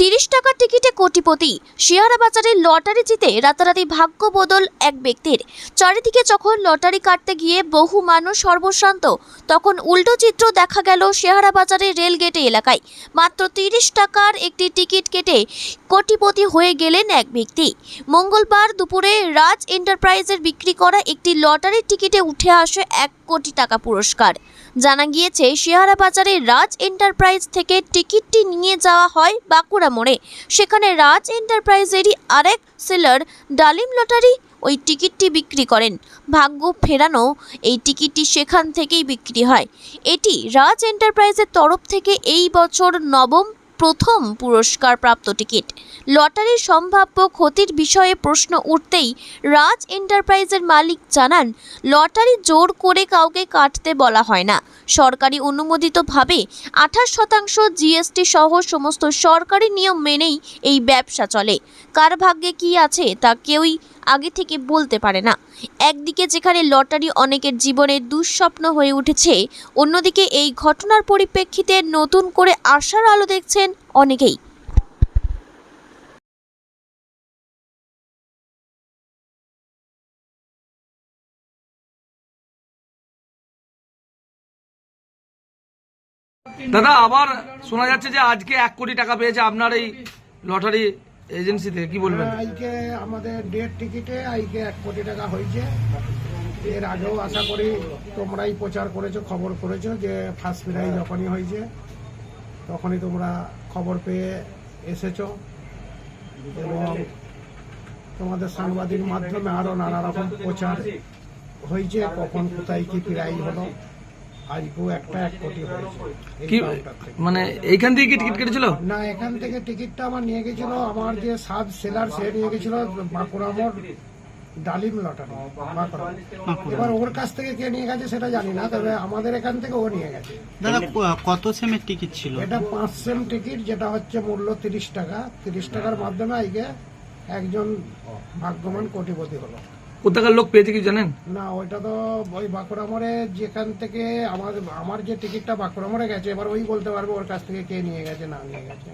তিরিশ টাকার টিকিটে কোটিপতি। শিয়ারা বাজারে লটারি জিতে রাতারাতি ভাগ্য বদল এক ব্যক্তির। চারিদিকে যখন লটারি কাটতে গিয়ে বহু মানুষ সর্বশান্ত তখন উল্টো চিত্র দেখা গেল শেহারা বাজারের রেলগেটে এলাকায়। মাত্র তিরিশ টাকার একটি টিকিট কেটে কোটিপতি হয়ে গেলেন এক ব্যক্তি। মঙ্গলবার দুপুরে রাজ এন্টারপ্রাইজের বিক্রি করা একটি লটারির টিকিটে উঠে আসে এক কোটি টাকা পুরস্কার। জানা গিয়েছে শেহারা বাজারে রাজ এন্টারপ্রাইজ থেকে টিকিটটি নিয়ে যাওয়া হয় বাঁকুড়া মোড়ে সেখানে রাজ এন্টারপ্রাইজেরই আরেক সেলার ডালিম লটারি ওই টিকিটটি বিক্রি করেন। ভাগ্য ফেরানো এই টিকিটটি সেখান থেকেই বিক্রি হয়। এটি রাজ এন্টারপ্রাইজের তরফ থেকে এই বছর নবম প্রথম পুরস্কার প্রাপ্ত টিকিট। লটারির সম্ভাব্য ক্ষতির বিষয়ে প্রশ্ন উঠতেই রাজ এন্টারপ্রাইজের মালিক জানান, লটারি জোর করে কাউকে কাটতে বলা হয় না। সরকারি অনুমোদিতভাবে আঠাশ শতাংশ জিএসটি সহ সমস্ত সরকারি নিয়ম মেনেই এই ব্যবসা চলে। কার ভাগ্যে কি আছে তা কেউই আগে থেকে বলতে পারে না। একদিকে যেখানে লটারি অনেকের জীবনের দুঃস্বপ্ন হয়ে উঠেছে, অন্যদিকে এই ঘটনার পরিপ্রেক্ষিতে নতুন করে আশার আলো দেখছেন অনেকেই। দাদা আবার শোনা যাচ্ছে যে আজকে এক কোটি টাকা পেয়েছে আপনার এই লটারি এজেন্সি থেকে কি বলবেন? আজকে আমাদের ডেট টিকিটে আজকে এক কোটি টাকা হয়েছে। এর আগেও আশা করি তোমরাই প্রচার করেছ খবর করেছ যে ফার্স্ট প্রাইজ যখনই হয়েছে। তখনই তোমরা খবর পেয়ে এসেছ এবং তোমাদের সাংবাদিক মাধ্যমে আরও নানা রকম প্রচার হয়েছে কখন কোথায় কি প্রাইজ হলো আজকেও একটা এক কোটি কি মানে এইখান থেকে কি টিকিট কেটেছিল? না এখান থেকে টিকিটটা আমার নিয়ে গেছিল আমার যে সাব সেলার সে নিয়ে গেছিল বাঁকুড়া মোড়। ডালিম লটারি এবার ওর কাছ থেকে কে নিয়ে গেছে সেটা জানি না তবে আমাদের এখান থেকে ও নিয়ে গেছে। দাদা কত সেমের টিকিট ছিল? এটা পাঁচ সেম টিকিট যেটা হচ্ছে মূল্য তিরিশ টাকা। তিরিশ টাকার মাধ্যমে আজকে একজন ভাগ্যবান কোটিপতি হলো। কোথাকার লোক পেয়েছে কি জানেন? না ওইটা তো ওই বাঁকুড়া মোড়ে যেখান থেকে আমার আমার যে টিকিটটা বাঁকুড়া মোড়ে গেছে এবার ওই বলতে পারবে ওর কাছ থেকে কে নিয়ে গেছে না নিয়ে গেছে।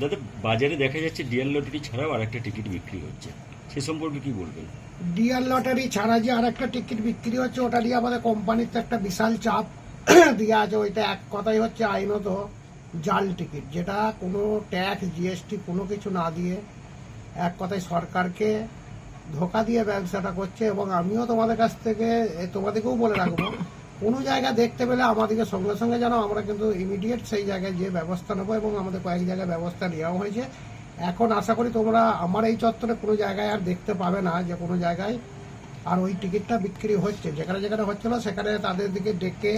দাদা বাজারে দেখা যাচ্ছে ডিএল লটারি ছাড়াও আর একটা টিকিট বিক্রি হচ্ছে। সে সম্পর্কে কি বলবেন? ডিয়ার লটারি ছাড়া যে আর একটা টিকিট বিক্রি হচ্ছে, ওটা নিয়ে আমাদের কোম্পানির তো একটা বিশাল চাপ। দেওয়া আছে ওইটা এক কথাই হচ্ছে আইনত জাল টিকিট যেটা কোনো ট্যাক্স জিএসটি কোনো কিছু না দিয়ে এক কথায় সরকারকে ধোকা দিয়ে ব্যবসাটা করছে। এবং আমিও তোমাদের কাছ থেকে তোমাদেরকেও বলে রাখব, কোনো জায়গা দেখতে পেলে আমাদেরকে সঙ্গে সঙ্গে জানো আমরা কিন্তু ইমিডিয়েট সেই জায়গায় যে ব্যবস্থা নেব এবং আমাদের কয়েক জায়গায় ব্যবস্থা নেওয়া হয়েছে। এখন আশা করি তোমরা আমার এই চত্বরে কোনো জায়গায় আর দেখতে পাবে না যে কোনো জায়গায়। আর ওই টিকিটটা বিক্রি হচ্ছে, যেখানে যেখানে হচ্ছিল সেখানে তাদের দিকে ডেকে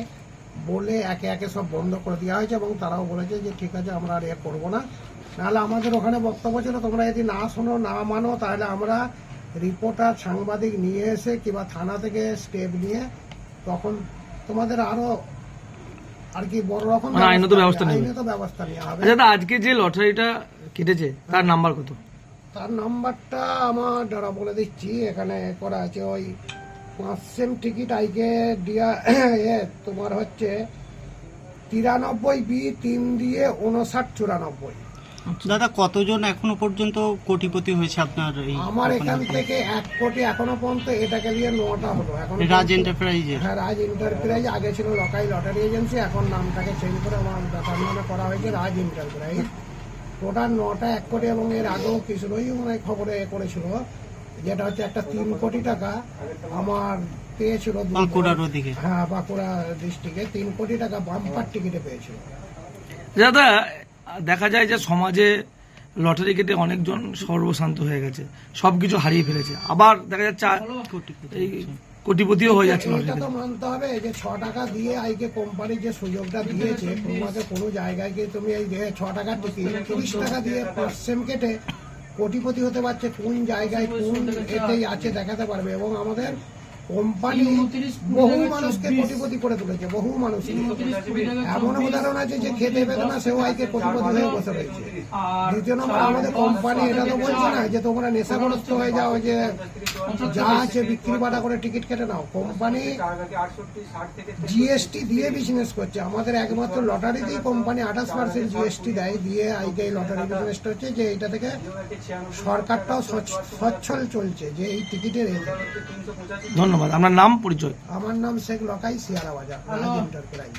বলে একে একে সব বন্ধ করে দেওয়া হয়েছে এবং তারাও বলেছে যে ঠিক আছে, আমরা আর এ করব না। নাহলে আমাদের ওখানে বক্তব্য ছিল, তোমরা যদি না শোনো, না মানো, তাহলে আমরা রিপোর্টার, সাংবাদিক নিয়ে এসে কিংবা থানা থেকে স্টেপ নিয়ে তখন তোমাদের আরও আর কি বড় রকম মানে আইনত ব্যবস্থা নেবে। আইনত ব্যবস্থা নেওয়া হবে আচ্ছা আজকে যে লটারিটা কেটেছে তার নাম্বার কত? তার নাম্বারটা আমার দাঁড়া বলে দিচ্ছি এখানে করা আছে ওই পাঁচ সেম টিকিট আইকে দিয়া এ তোমার হচ্ছে তিরানব্বই বি তিন দিয়ে উনষাট চুরানব্বই। দাদা কতজন এখনও পর্যন্ত কোটিপতি হয়েছে আপনার এই আমার এখান থেকে এক কোটি এখনও পর্যন্ত এটাকে নিয়ে নটা হলো। এখন রাজ এন্টারপ্রাইজের হ্যাঁ রাজ এন্টারপ্রাইজ আগে ছিল লোকাই লটারি এজেন্সি এখন নামটাকে চেঞ্জ করে আমার ব্যাপার নামে করা হয়েছে রাজ এন্টারপ্রাইজ টোটাল নটা এক কোটি এবং এর আগেও কিছুই মানে খবরে এ করেছিল। যেটা হচ্ছে একটা তিন কোটি টাকা আমার পেয়েছিল বাঁকুড়ার ওদিকে। হ্যাঁ বাঁকুড়া ডিস্ট্রিক্টে তিন কোটি টাকা বাম্পার টিকিটে পেয়েছিল। দাদা দেখা যায় যে সমাজে লটারি কেটে অনেকজন সর্বশান্ত হয়ে গেছে। সবকিছু হারিয়ে ফেলেছে। আবার দেখা যাচ্ছে এই কোটিপতিও হয়ে যাচ্ছে এটা তো মানতে হবে যে ছ টাকা দিয়ে আজকে কোম্পানি যে সুযোগটা দিয়েছে তোমাকে কোনো জায়গায় গিয়ে তুমি এই যে ছ টাকার টিকিট তিরিশ টাকা দিয়ে পাঁচ সেম কেটে কোটিপতি হতে পারছে কোন জায়গায় কোন এতেই আছে দেখাতে পারবে। এবং আমাদের কোম্পানি বহু মানুষকে কোটিপতি করে তুলেছে বহু মানুষকে এমন উদাহরণ আছে যে খেতে পেত না সেও আজকে কোটিপতি হয়ে বসে রয়েছে। দ্বিতীয় নম্বর আমাদের কোম্পানি এটা তো বলছে না যে তোমরা নেশাগ্রস্ত হয়ে যাও যে যা আছে বিক্রি বাটা করে টিকিট কেটে নাও। কোম্পানি জিএসটি দিয়ে বিজনেস করছে। আমাদের একমাত্র লটারিতেই কোম্পানি আঠাশ পার্সেন্ট জিএসটি দেয় দিয়ে আজকে এই লটারি বিজনেসটা হচ্ছে যে এটা থেকে সরকারটাও সচ্ছল চলছে যে এই টিকিটের থেকে। ধন্যবাদ। আপনার নাম পরিচয়? আমার নাম শেখ লকাই শিয়ারা বাজার এন্টারপ্রাইজ